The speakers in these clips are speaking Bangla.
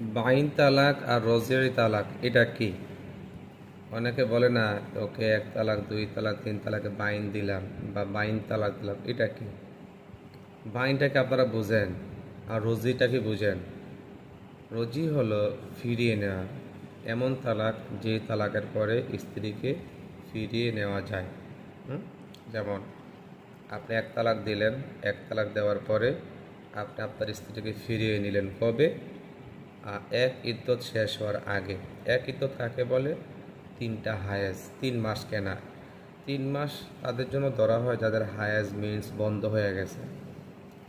বাইন তালাক আর রোজেরি তালাক, এটা কি? অনেকে বলে না, ওকে এক তালাক, দুই তালাক, তিন তালাকে বাইন দিলাম বা বাইন তালাক দিলাম। এটা কি? বাইনটাকে আপনারা বুঝেন আর রোজিটাকে বুঝেন। রোজি হলো ফিরিয়ে নেওয়া। এমন তালাক যে তালাকের পরে স্ত্রীকে ফিরিয়ে নেওয়া যায়। যেমন, আপনি এক তালাক দিলেন, এক তালাক দেওয়ার পরে আপনি আপনার স্ত্রীকে ফিরিয়ে নিলেন। কবে? এক ইদ্যত শেষ হওয়ার আগে। এক ইদ্যত কাকে বলে? তিনটা হায়েজ। তিন মাস কেনা। তিন মাস তাদের জন্য ধরা হয়, যাদের হায়েজ মিন্স বন্ধ হয়ে গেছে।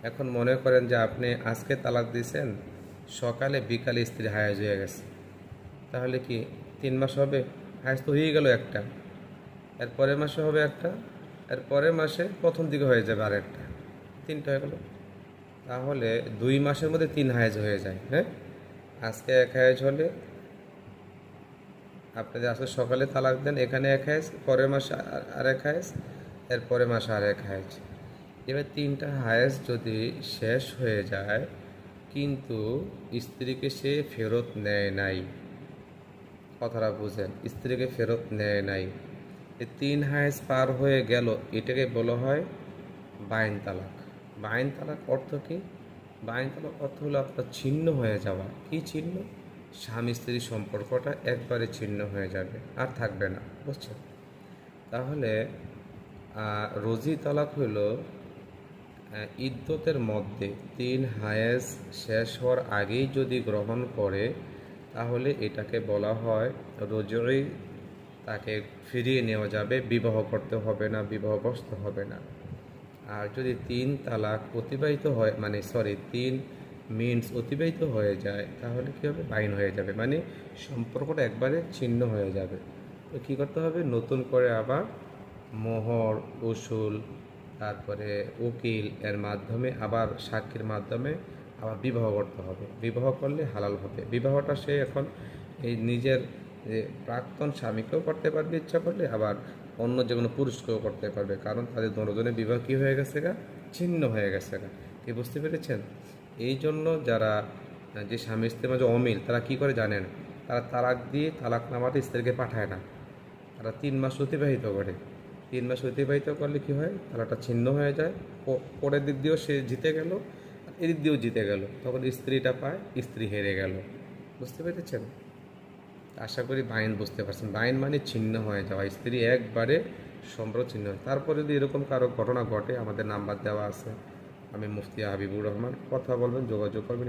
এখন মনে করেন যে আপনি আজকে তালাক দিয়েছেন, সকালে বিকালে স্ত্রী হায়াজ হয়ে গেছে। তাহলে কি তিন মাস হবে? হায়েজ তো হয়ে গেল একটা। এর পরের মাসে হবে একটা। এর পরের মাসে প্রথম দিকে হয়ে যাবে আরেকটা। তিনটা হয়ে গেল। তাহলে দুই মাসের মধ্যে তিন হায়েজ হয়ে যায় হ্যাঁ? আজকে এক হায়েজ হলে আপনি যে আজকে সকালে তালাক দেন, এখানে এক হায়েজ, পরের মাসে আর- এক হায়েজ, এর পরের মাসে আর এক হায়েজ। এবার তিনটা হায়েজ যদি শেষ হয়ে যায়, কিন্তু স্ত্রীকে সে ফেরত নেয় নাই, কথাটা বুঝেন, স্ত্রীকে ফেরত নেয় নাই। তিন হায়েজ পার হয়ে গেল, এটাকে বলা হয় বাইন তালাক। বাইন তালাক অর্থ কি? বাইন তালাক অর্থ হলো আপনার ছিন্ন হয়ে যাওয়া। কি ছিন্ন? স্বামী স্ত্রীর সম্পর্কটা একবারে ছিন্ন হয়ে যাবে আর থাকবে না বুঝছেন? তাহলে রোজি তালাক আহ, ইদ্যতের মধ্যে তিন হায়েজ শেষ হওয়ার আগেই যদি গ্রহণ করে তাহলে এটাকে বলা হয় রোজরি তাকে ফিরিয়ে নেওয়া যাবে বিবাহ করতে হবে না বিবাহগ্রস্ত হবে না। আর যদি তিন তালাক অতিবাহিত হয় মানে সরি তিন মিনস অতিবাহিত হয়ে যায়, তাহলে কী হবে? বাইন হয়ে যাবে। মানে সম্পর্কটা একবারে ছিন্ন হয়ে যাবে। তো কী করতে হবে? নতুন করে আবার মোহর, উসুল, তারপরে উকিল এর মাধ্যমে আবার সাক্ষীর মাধ্যমে আবার বিবাহ করতে হবে। বিবাহ করলে হালাল হবে। বিবাহটা সে এখন এই নিজের যে প্রাক্তন স্বামীকেও করতে পারবে ইচ্ছা করলে, আবার অন্য যে কোনো পুরুষকেও করতে পারবে। কারণ তাদের দুজনের বিবাহ কী হয়ে গেছে গা? ছিন্ন হয়ে গেছে গা। কি বুঝতে পেরেছেন? এই জন্য যারা, যে স্বামী স্ত্রীর মাঝে অমিল, তারা কি করে জানেন? তারা তালাক দিয়ে তালাক নামাতে স্ত্রীকে পাঠায় না। তারা তিন মাস অতিবাহিত করে। তিন মাস অতিবাহিত করলে কি হয়? তালাটা ছিন্ন হয়ে যায়। পরের দিক দিয়েও সে জিতে গেল এদিক দিয়েও জিতে গেল। তখন স্ত্রীটা পায়, স্ত্রী হেরে গেল। বুঝতে পেরেছেন? আশা করি বাইন বুঝতে পারছেন। বাইন মানে ছিন্ন হয়ে যাওয়া। স্ত্রী একবারে সম্পর্ক ছিন্ন তারপরে যদি এরকম কারও ঘটনা ঘটে, আমাদের নাম্বার দেওয়া আছে। আমি মুফতি হাবিবুর রহমান, কথা বলবেন, যোগাযোগ করবেন